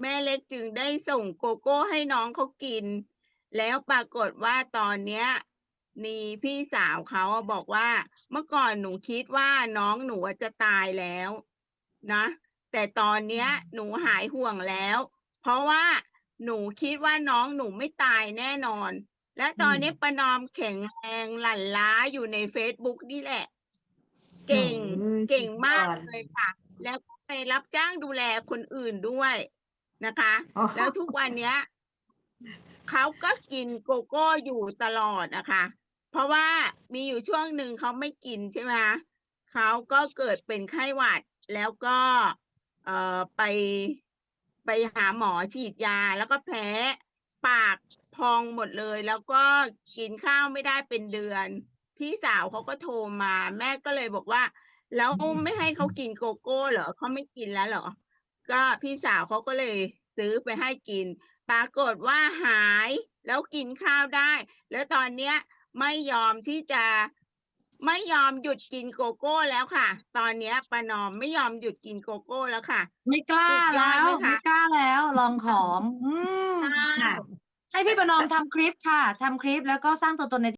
แม่เล็กจึงได้ส่งโกโก้ให้น้องเขากิน แล้วปรากฏว่าตอนเนี้ยมีพี่สาวเขาอะบอกว่า เมื่อก่อนหนูคิดว่าน้องหนูอะจะตายแล้วนะ แต่ตอนเนี้ยหนูหายห่วงแล้ว เพราะว่าหนูคิดว่าน้องหนูไม่ตายแน่นอน และตอนนี้ประนอมแข็งแรงหลั่นล้าอยู่ในเฟซบุ๊กนี่แหละ เก่งอืมเก่งมากสุดยอดเลยค่ะ แล้วก็ ไปรับจ้างดูแลคนอื่นด้วยนะคะโอ้แล้วทุกวันเนี้ยเขาก็กินโกโก้อยู่ตลอดนะคะเพราะว่ามีอยู่ช่วงหนึ่งเขาไม่กินใช่ไหมคะเขาก็เกิดเป็นไข้หวัดแล้วก็เอ่อไปไปหาหมอฉีดยาแล้วก็แพ้ปากพองหมดเลย แล้วก็กินข้าวไม่ได้เป็นเดือน พี่สาวเขาก็โทรมา แม่ก็เลยบอกว่า แล้วไม่ให้เขากินโกโก้เหรอเขาไม่กินแล้วเหรอ ก็พี่สาวเขาก็เลยซื้อไปให้กิน ปรากฏว่าหายแล้วกินข้าวได้ แล้วตอนเนี้ยไม่ยอมที่จะไม่ยอมหยุดกินโกโก้แล้วค่ะ ตอนเนี้ยประนอมไม่ยอมหยุดกินโกโก้แล้วค่ะ ไม่กล้าสุดยอแล้ดวไหมคะไม่กล้าแล้วลองของ อืมใช่ค่ะให้พี่ประนอมทำคลิปค่ะทำคลิปแล้วก็สร้างตัวตนใน